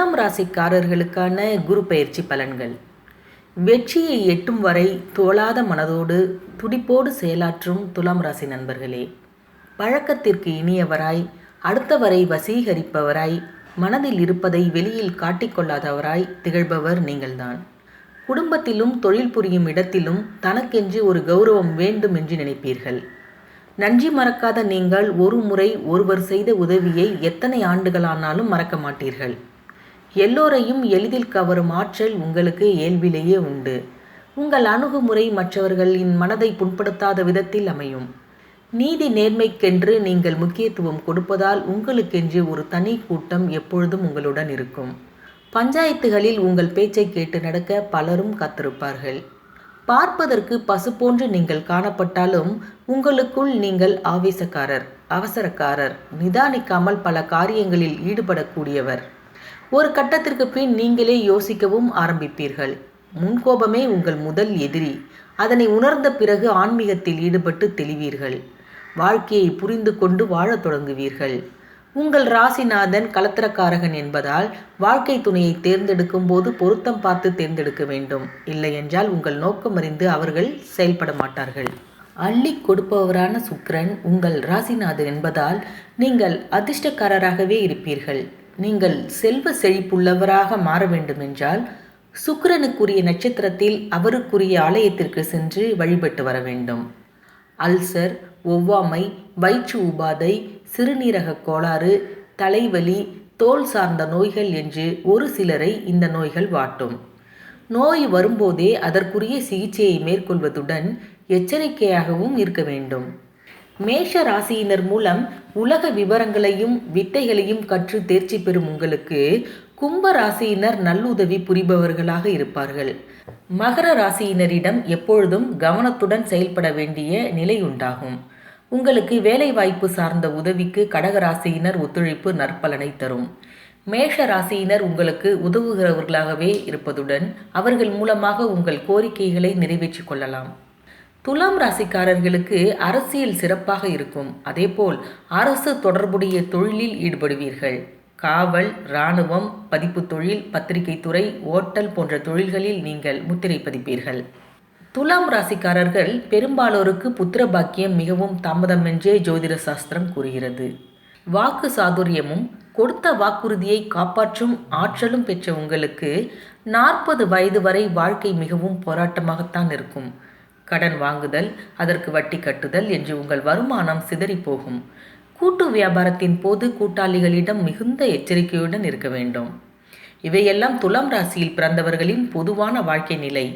துலாம் ராசிக்காரர்களுக்கான குரு பயிற்சி பலன்கள். வெற்றியை எட்டும் வரை தோளாத மனதோடு துடிப்போடு செயலாற்றும் துலாம் ராசி நண்பர்களே பழக்கத்திற்கு இனியவராய் அடுத்தவரை வசீகரிப்பவராய் மனதில் இருப்பதை வெளியில் காட்டிக்கொள்ளாதவராய் திகழ்பவர் நீங்கள்தான். குடும்பத்திலும் தொழில் புரியும் இடத்திலும் தனக்கென்று ஒரு கௌரவம் வேண்டும் என்று நினைப்பீர்கள். நன்றி மறக்காத நீங்கள் ஒரு முறை ஒருவர் செய்த உதவியை எத்தனை ஆண்டுகளானாலும் மறக்க மாட்டீர்கள். எல்லோரையும் எளிதில் கவரும் ஆற்றல் உங்களுக்கு இயல்பிலேயே உண்டு. உங்கள் அணுகுமுறை மற்றவர்களின் மனதை புண்படுத்தாத விதத்தில் அமையும். நீதி நேர்மைக்கென்று நீங்கள் முக்கியத்துவம் கொடுப்பதால் உங்களுக்கென்று ஒரு தனி கூட்டம் எப்பொழுதும் உங்களுடன் இருக்கும். பஞ்சாயத்துகளில் உங்கள் பேச்சை கேட்டு நடக்க பலரும் காத்திருப்பார்கள். பார்ப்பதற்கு பசு போன்று நீங்கள் காணப்பட்டாலும் உங்களுக்குள் நீங்கள் ஆவேசக்காரர் அவசரக்காரர் நிதானிக்காமல் பல காரியங்களில் ஈடுபடக்கூடியவர். ஒரு கட்டத்திற்கு பின் நீங்களே யோசிக்கவும் ஆரம்பிப்பீர்கள். முன்கோபமே உங்கள் முதல் எதிரி. அதனை உணர்ந்த பிறகு ஆன்மீகத்தில் ஈடுபட்டு தெளிவீர்கள். வாழ்க்கையை புரிந்து கொண்டு வாழத் தொடங்குவீர்கள். உங்கள் ராசிநாதன் கலத்திரக்காரகன் என்பதால் வாழ்க்கை துணையை தேர்ந்தெடுக்கும் போது பொருத்தம் பார்த்து தேர்ந்தெடுக்க வேண்டும். இல்லையென்றால் உங்கள் நோக்கம் அறிந்து அவர்கள் செயல்பட மாட்டார்கள். அள்ளி கொடுப்பவரான சுக்ரன் உங்கள் ராசிநாதன் என்பதால் நீங்கள் அதிர்ஷ்டக்காரராகவே இருப்பீர்கள். நீங்கள் செல்வ செழிப்புள்ளவராக மாற வேண்டுமென்றால் சுக்கிரனுக்குரிய நட்சத்திரத்தில் அவருக்குரிய ஆலயத்திற்கு சென்று வழிபட்டு வர வேண்டும். அல்சர் ஒவ்வாமை வயிற்று உபாதை சிறுநீரக கோளாறு தலைவலி தோல் சார்ந்த நோய்கள் என்று ஒரு சிலரை இந்த நோய்கள் வாட்டும். நோய் வரும்போதே அதற்குரிய சிகிச்சையை மேற்கொள்வதுடன் எச்சரிக்கையாகவும் இருக்க வேண்டும். மேஷ ராசியினர் மூலம் உலக விவரங்களையும் வித்தைகளையும் கற்று தேர்ச்சி பெறும் உங்களுக்கு கும்ப ராசியினர் நல்லுதவி புரிபவர்களாக இருப்பார்கள். மகர ராசியினரிடம் எப்பொழுதும் கவனத்துடன் செயல்பட வேண்டிய நிலை உண்டாகும். உங்களுக்கு வேலைவாய்ப்பு சார்ந்த உதவிக்கு கடகராசியினர் ஒத்துழைப்பு நற்பலனை தரும். மேஷ ராசியினர் உங்களுக்கு உதவுகிறவர்களாகவே இருப்பதுடன் அவர்கள் மூலமாக உங்கள் கோரிக்கைகளை நிறைவேற்றிக் கொள்ளலாம். துலாம் ராசிக்காரர்களுக்கு அரசியல் சிறப்பாக இருக்கும். அதேபோல் அரசு தொடர்புடைய தொழிலில் ஈடுபடுவீர்கள். காவல் இராணுவம் பதிப்பு தொழில் பத்திரிகை துறை ஓட்டல் போன்ற தொழில்களில் நீங்கள் முத்திரை பதிப்பீர்கள். துலாம் ராசிக்காரர்கள் பெரும்பாலோருக்கு புத்திர பாக்கியம் மிகவும் தாமதமென்றே ஜோதிட சாஸ்திரம் கூறுகிறது. வாக்கு சாதுரியமும் கொடுத்த வாக்குறுதியை காப்பாற்றும் ஆற்றலும் பெற்ற உங்களுக்கு நாற்பது வயது வரை வாழ்க்கை மிகவும் போராட்டமாகத்தான் இருக்கும். கடன் வாங்குதல் அதற்கு வட்டி கட்டுதல் என்று உங்கள் வருமானம் சிதறி போகும். கூட்டு வியாபாரத்தின் போது கூட்டாளிகளிடம் மிகுந்த எச்சரிக்கையுடன் இருக்க வேண்டும். இவையெல்லாம் துலாம் ராசியில் பிறந்தவர்களின் பொதுவான வாழ்க்கை நிலை.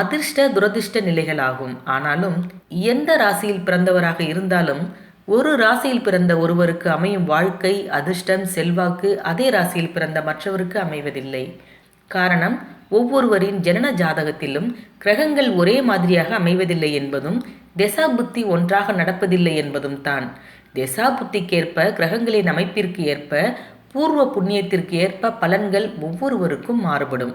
அதிர்ஷ்ட துரதிர்ஷ்ட நிலைகளாகும். ஆனாலும் எந்த ராசியில் பிறந்தவராக இருந்தாலும் ஒரு ராசியில் பிறந்த ஒருவருக்கு அமையும் வாழ்க்கை அதிர்ஷ்டம் செல்வாக்கு அதே ராசியில் பிறந்த மற்றவருக்கு அமைவதில்லை. காரணம் ஒவ்வொருவரின் ஜனன ஜாதகத்திலும் கிரகங்கள் ஒரே மாதிரியாக அமைவதில்லை என்பதும் திசா புத்தி ஒன்றாக நடப்பதில்லை என்பதும் தான். தெசா புத்திக்கேற்ப கிரகங்களின் அமைப்பிற்கு ஏற்ப பூர்வ புண்ணியத்திற்கு ஏற்ப பலன்கள் ஒவ்வொருவருக்கும் மாறுபடும்.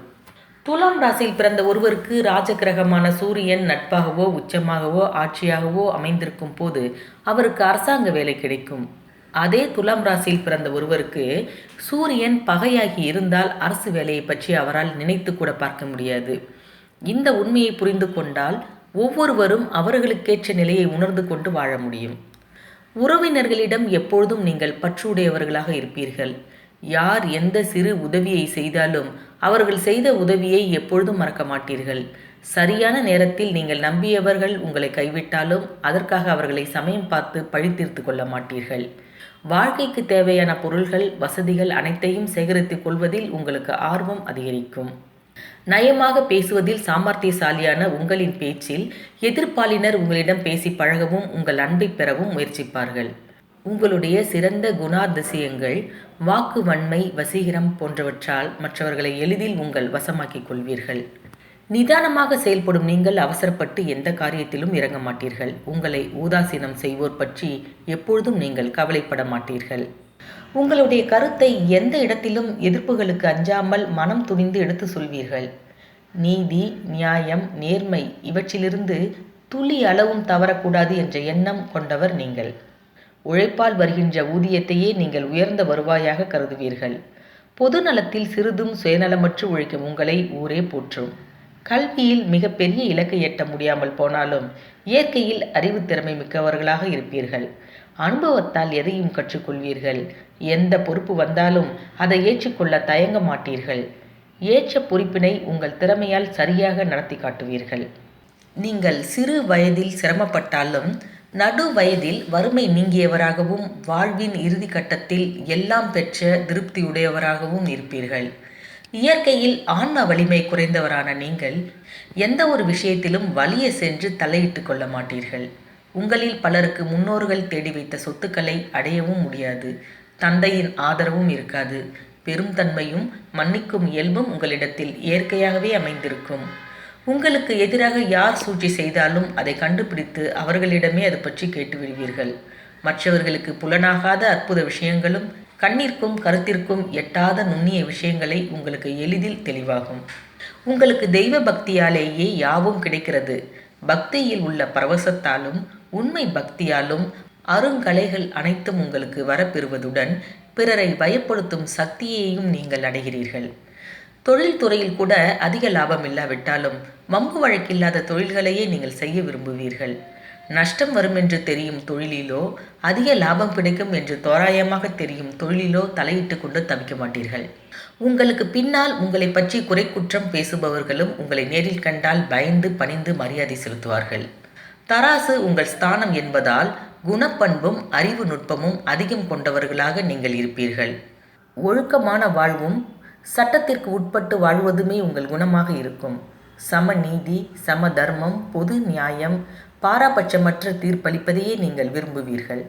துலாம் ராசியில் பிறந்த ஒருவருக்கு ராஜகிரகமான சூரியன் நட்பாகவோ உச்சமாகவோ ஆட்சியாகவோ அமைந்திருக்கும் போது அவருக்கு அரசாங்க வேலை கிடைக்கும். அதே துலாம் ராசியில் பிறந்த ஒருவருக்கு சூரியன் பகையாகி இருந்தால் அரசு வேலையை பற்றி அவரால் நினைத்து கூட பார்க்க முடியாது. இந்த உண்மையை புரிந்து கொண்டால் ஒவ்வொருவரும் அவர்களுக்கேற்ற நிலையை உணர்ந்து கொண்டு வாழ முடியும். உறவினர்களிடம் எப்பொழுதும் நீங்கள் பற்றுடையவர்களாக இருப்பீர்கள். யார் எந்த சிறு உதவியை செய்தாலும் அவர்கள் செய்த உதவியை எப்பொழுதும் மறக்க மாட்டீர்கள். சரியான நேரத்தில் நீங்கள் நம்பியவர்கள் உங்களை கைவிட்டாலும் அதற்காக அவர்களை சமயம் பார்த்து பழித்தீர்த்து கொள்ள மாட்டீர்கள். வாழ்க்கைக்கு தேவையான பொருள்கள் வசதிகள் அனைத்தையும் சேகரித்துக் கொள்வதில் உங்களுக்கு ஆர்வம் அதிகரிக்கும். நயமாக பேசுவதில் சாமர்த்தியசாலியான உங்களின் பேச்சில் எதிர்ப்பாளினர் உங்களிடம் பேசி பழகவும் உங்கள் அன்பை பெறவும் முயற்சிப்பார்கள். உங்களுடைய சிறந்த குணாதிசயங்கள் வாக்கு வன்மை வசீகரம் போன்றவற்றால் மற்றவர்களை எளிதில் உங்கள் வசமாக்கிக் கொள்வீர்கள். நிதானமாக செயல்படும் நீங்கள் அவசரப்பட்டு எந்த காரியத்திலும் இறங்க மாட்டீர்கள். உங்களை ஊதாசீனம் செய்வோர் பற்றி எப்பொழுதும் நீங்கள் கவலைப்பட மாட்டீர்கள். உங்களுடைய கருத்தை எந்த இடத்திலும் எதிர்ப்புகளுக்கு அஞ்சாமல் மனம் துணிந்து எடுத்து சொல்வீர்கள். நீதி நியாயம் நேர்மை இவற்றிலிருந்து துளி அளவும் தவறக்கூடாது என்ற எண்ணம் கொண்டவர் நீங்கள். உழைப்பால் வருகின்ற ஊதியத்தையே நீங்கள் உயர்ந்த வருவாயாக கருதுவீர்கள். பொது நலத்தில் சிறிதும் சுயநலமற்று உழைக்கும் உங்களை ஊரே போற்றும். கல்வியில் மிகப்பெரிய இலக்கை எட்ட முடியாமல் போனாலும் இயற்கையில் அறிவு திறமை மிக்கவர்களாக இருப்பீர்கள். அனுபவத்தால் எதையும் கற்றுக்கொள்வீர்கள். எந்த பொறுப்பு வந்தாலும் அதை ஏற்றுக்கொள்ள தயங்க மாட்டீர்கள். ஏற்ற பொறுப்பினை உங்கள் திறமையால் சரியாக நடத்தி காட்டுவீர்கள். நீங்கள் சிறு வயதில் சிரமப்பட்டாலும் நடு வயதில் வறுமை நீங்கியவராகவும் வாழ்வின் இறுதி கட்டத்தில் எல்லாம் பெற்ற திருப்தியுடையவராகவும் இருப்பீர்கள். இயற்கையில் ஆன்ம வலிமை குறைந்தவரான நீங்கள் எந்த ஒரு விஷயத்திலும் வலிய சென்று தலையிட்டு கொள்ள மாட்டீர்கள். உங்களில் பலருக்கு முன்னோர்கள் தேடி வைத்த சொத்துக்களை அடையவும் முடியாது. தந்தையின் ஆதரவும் இருக்காது. பெரும் தன்மையும் மன்னிக்கும் இயல்பும் உங்களிடத்தில் இயற்கையாகவே அமைந்திருக்கும். உங்களுக்கு எதிராக யார் சூழ்ச்சி செய்தாலும் அதை கண்டுபிடித்து அவர்களிடமே அது பற்றி கேட்டு விடுவீர்கள் மற்றவர்களுக்கு புலனாகாத அற்புத விஷயங்களும் கண்ணிற்கும் கருத்திற்கும் எட்டாத நுண்ணிய விஷயங்களை உங்களுக்கு எளிதில் தெளிவாகும். உங்களுக்கு தெய்வ பக்தியாலேயே யாவும் கிடைக்கிறது. பக்தியில் உள்ள பரவசத்தாலும் உண்மை பக்தியாலும் அருங்கலைகள் அனைத்தும் உங்களுக்கு வரப்பெறுவதுடன் பிறரை பயப்படுத்தும் சக்தியையும் நீங்கள் அடைகிறீர்கள். தொழில் துறையில் கூட அதிக லாபம் இல்லாவிட்டாலும் வம்பு வழக்கில்லாத தொழில்களையே நீங்கள் செய்ய விரும்புவீர்கள். நஷ்டம் வரும் என்று தெரியும் தொழிலிலோ அதிக லாபம் கிடைக்கும் என்று தோராயமாக தெரியும் தொழிலிலோ தலையிட்டு கொண்டு தவிக்க மாட்டீர்கள். உங்களுக்கு பின்னால் உங்களை பற்றி குறை குற்றம் பேசுபவர்களும் உங்களை நேரில் கண்டால் பயந்து பணிந்து மரியாதை செலுத்துவார்கள். தராசு உங்கள் ஸ்தானம் என்பதால் குணப்பண்பும் அறிவு நுட்பமும் அதிகம் கொண்டவர்களாக நீங்கள் இருப்பீர்கள். ஒழுக்கமான வாழ்வும் சட்டத்திற்கு உட்பட்டு வாழ்வதுமே உங்கள் குணமாக இருக்கும். சம நீதி சம தர்மம் பொது நியாயம் பாராபட்சமற்ற தீர்ப்பளிப்பதையே நீங்கள் விரும்புவீர்கள்.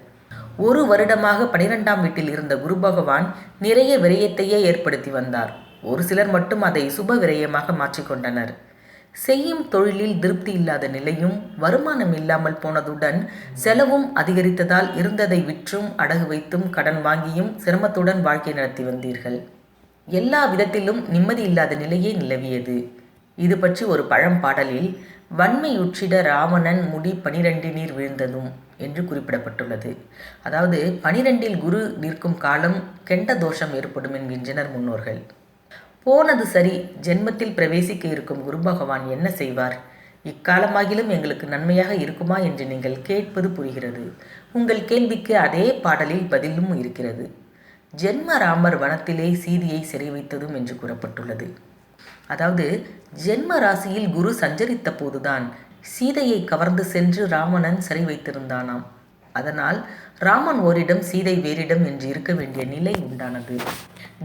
ஒரு வருடமாக பனிரெண்டாம் வீட்டில் இருந்த குரு பகவான் நிறைய விரயத்தையே ஏற்படுத்தி வந்தார். ஒரு சிலர் மட்டும் அதை சுப விரயமாக மாற்றிக்கொண்டனர் செய்யும் தொழிலில் திருப்தி இல்லாத நிலையும் வருமானம் இல்லாமல் போனதுடன் செலவும் அதிகரித்ததால் இருந்ததை விற்றும் அடகு வைத்தும் கடன் வாங்கியும் சிரமத்துடன் வாழ்க்கை நடத்தி வந்தீர்கள். எல்லா விதத்திலும் நிம்மதி இல்லாத நிலையே நிலவியது. இது பற்றி ஒரு பழம்பாடலில் வன்மையுற்றிட ராவணன் முடி பனிரெண்டு நீர் விழுந்ததும் என்று குறிப்பிடப்பட்டுள்ளது. அதாவது பனிரெண்டில் குரு நிற்கும் காலம் கெண்ட தோஷம் ஏற்படும் என்கின்றனர் முன்னோர்கள். போனது சரி ஜென்மத்தில் பிரவேசிக்க இருக்கும் குரு பகவான் என்ன செய்வார்? இக்காலமாகிலும் எங்களுக்கு நன்மையாக இருக்குமா என்று நீங்கள் கேட்பது புரிகிறது. உங்கள் கேள்விக்கு அதே பாடலில் பதிலும் இருக்கிறது. ஜென்ம ராமர் வனத்திலே சீதியை சிறை வைத்ததும் என்று கூறப்பட்டுள்ளது. அதாவது ஜென்ம ராசியில் குரு சஞ்சரித்த போதுதான் சீதையை கவர்ந்து சென்று ராவணன் சிறை வைத்திருந்தானாம். அதனால் ராமன் ஓரிடம் சீதை வேறிடம் என்று இருக்க வேண்டிய நிலை உண்டானது.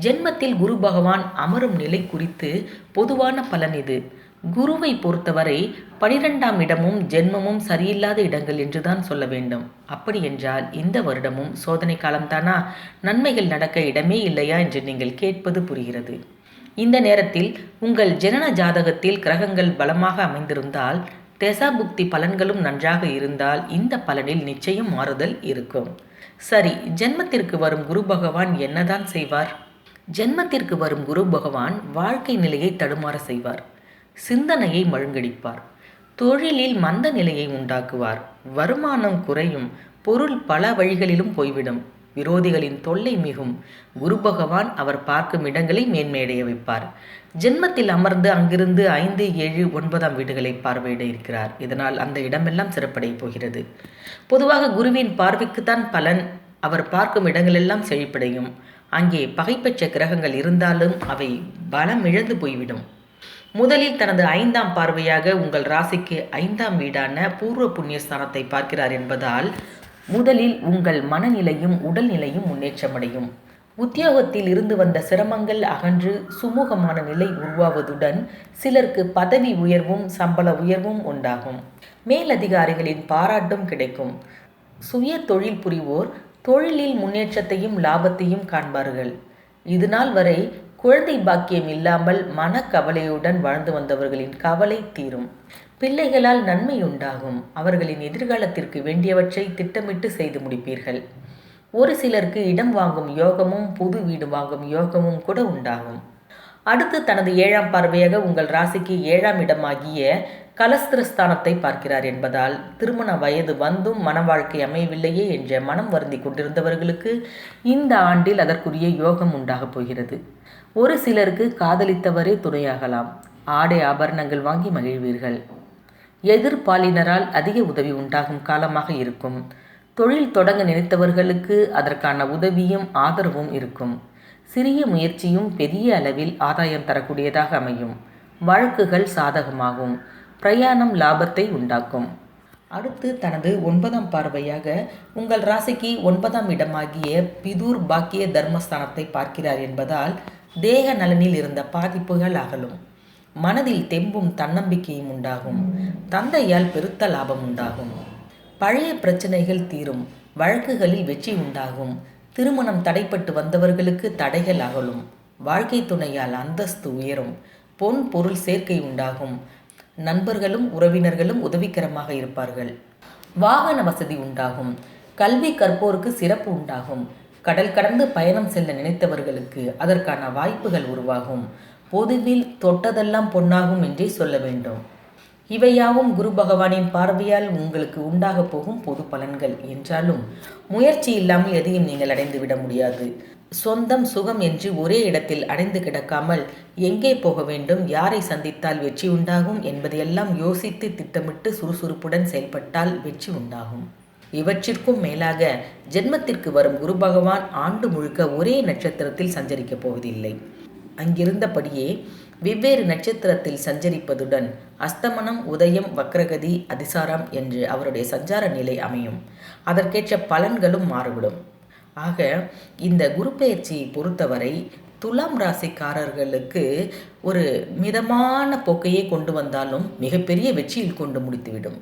ஜென்மத்தில் குரு பகவான் அமரும் நிலை குறித்து பொதுவான பலன் இது. குருவை பொறுத்தவரை பனிரெண்டாம் இடமும் ஜென்மமும் சரியில்லாத இடங்கள் என்றுதான் சொல்ல வேண்டும். அப்படி என்றால் இந்த வருடமும் சோதனை காலம்தானா? நன்மைகள் நடக்க இடமே இல்லையா என்று நீங்கள் கேட்பது புரிகிறது. இந்த நேரத்தில் உங்கள் ஜனன ஜாதகத்தில் கிரகங்கள் பலமாக அமைந்திருந்தால் தசாபுக்தி பலன்களும் நன்றாக இருந்தால் இந்த பலனில் நிச்சயம் மாறுதல் இருக்கும். சரி ஜென்மத்திற்கு வரும் குரு பகவான் என்னதான் செய்வார்? ஜென்மத்திற்கு வரும் குரு பகவான் வாழ்க்கை நிலையை தடுமாற செய்வார். சிந்தனையை மழுங்கடிப்பார். தொழிலில் மந்த நிலையை உண்டாக்குவார். வருமானம் குறையும். பொருள் பல வழிகளிலும் போய்விடும். விரோதிகளின் தொல்லை மிகும். குரு பகவான் அவர் பார்க்கும் இடங்களை மேன்மையடைய வைப்பார். ஜென்மத்தில் அமர்ந்து அங்கிருந்து ஐந்து ஏழு ஒன்பதாம் வீடுகளை பார்வையிட இருக்கிறார். இதனால் அந்த இடமெல்லாம் சிறப்படைய போகிறது. பொதுவாக குருவின் பார்வைக்குத்தான் பலன் அவர் பார்க்கும் இடங்களெல்லாம் செழிப்படையும். அங்கே பகைப்பெற்ற கிரகங்கள் இருந்தாலும் அவை பலம் இழந்து போய்விடும். முதலில் தனது ஐந்தாம் பார்வையாக உங்கள் ராசிக்கு ஐந்தாம் வீடான பூர்வ புண்ணியஸ்தானத்தை பார்க்கிறார் என்பதால் முதலில் உங்கள் மனநிலையும் உடல்நிலையும் முன்னேற்றமடையும். உத்தியோகத்தில் இருந்து வந்த சிரமங்கள் அகன்று சுமூகமான நிலை உருவாவதுடன் சிலருக்கு பதவி உயர்வும் சம்பள உயர்வும் உண்டாகும். மேலதிகாரிகளின் பாராட்டும் கிடைக்கும். சுய தொழில் புரிவோர் தொழிலில் முன்னேற்றத்தையும் லாபத்தையும் காண்பார்கள். இதுநாள் வரை குழந்தை பாக்கியம் இல்லாமல் மனக்கவலையுடன் வாழ்ந்து வந்தவர்களின் கவலை தீரும். பிள்ளைகளால் நன்மை உண்டாகும் அவர்களின் எதிர்காலத்திற்கு வேண்டியவற்றை திட்டமிட்டு செய்து முடிப்பீர்கள். ஒரு சிலருக்கு இடம் வாங்கும் யோகமும் புது வீடு வாங்கும் யோகமும் கூட உண்டாகும். அடுத்து தனது ஏழாம் பார்வையாக உங்கள் ராசிக்கு ஏழாம் இடமாகிய கலஸ்திரஸ்தானத்தை பார்க்கிறார் என்பதால் திருமண வயது வந்தும் மன வாழ்க்கை அமையவில்லையே என்ற மனம் வருந்தி கொண்டிருந்தவர்களுக்கு இந்த ஆண்டில் அதற்குரிய யோகம் உண்டாகப் போகிறது. ஒரு சிலருக்கு காதலித்தவரே துணையாகலாம். ஆடை ஆபரணங்கள் வாங்கி மகிழ்வீர்கள். எதிர்பாலினரால் அதிக உதவி உண்டாகும் காலமாக இருக்கும். தொழில் தொடங்க நினைத்தவர்களுக்கு அதற்கான உதவியும் ஆதரவும் இருக்கும். சிறிய முயற்சியும் பெரிய அளவில் ஆதாயம் தரக்கூடியதாக அமையும். வழக்குகள் சாதகமாகும். பிரயாணம் லாபத்தை உண்டாக்கும். அடுத்து தனது ஒன்பதாம் பார்வையாக உங்கள் ராசிக்கு ஒன்பதாம் இடமாகிய பிதூர் பாக்கிய தர்மஸ்தானத்தை பார்க்கிறார் என்பதால் தேக நலனில் இருந்த பாதிப்புகள் அகலும். மனதில் தெம்பும் தன்னம்பிக்கையும் உண்டாகும். தந்தையால் பெருத்த லாபம் உண்டாகும். பழைய பிரச்சனைகள் தீரும். வழக்குகளில் வெற்றி உண்டாகும். திருமணம் தடைப்பட்டு வந்தவர்களுக்கு தடைகள் அகலும். வாழ்க்கை துணையால் அந்தஸ்து உயரும். பொன் பொருள் சேர்க்கை உண்டாகும். நண்பர்களும் உறவினர்களும் உதவிகரமாக இருப்பார்கள். வாகன வசதி உண்டாகும். கல்வி கற்போருக்கு சிறப்பு உண்டாகும். கடல் கடந்து பயணம் செல்ல நினைத்தவர்களுக்கு அதற்கான வாய்ப்புகள் உருவாகும். பொதுவில் தொட்டதெல்லாம் பொன்னாகும் என்றே சொல்ல வேண்டும். இவையாவும் குரு பகவானின் பார்வையால் உங்களுக்கு உண்டாக போகும் பொது பலன்கள் என்றாலும் முயற்சி இல்லாமல் எதையும் நீங்கள் அடைந்து விட முடியாது. சொந்தம் சுகம் என்று ஒரே இடத்தில் அடைந்து கிடக்காமல் எங்கே போக வேண்டும் யாரை சந்தித்தால் வெற்றி உண்டாகும் என்பதையெல்லாம் யோசித்து திட்டமிட்டு சுறுசுறுப்புடன் செயல்பட்டால் வெற்றி உண்டாகும். இவற்றிற்கும் மேலாக ஜென்மத்திற்கு வரும் குரு பகவான் ஆண்டு முழுக்க ஒரே நட்சத்திரத்தில் சஞ்சரிக்கப் போவதில்லை. அங்கிருந்தபடியே வெவ்வேறு நட்சத்திரத்தில் சஞ்சரிப்பதுடன் அஸ்தமனம் உதயம் வக்ரகதி அதிசாரம் என்று அவருடைய சஞ்சார நிலை அமையும். அதற்கேற்ற பலன்களும் மாறுபடும். ஆக இந்த குரு பயிற்சியை பொறுத்தவரை துலாம் ராசிக்காரர்களுக்கு ஒரு மிதமான போக்கையே கொண்டு வந்தாலும் மிகப்பெரிய வெற்றியில் கொண்டு முடித்துவிடும்.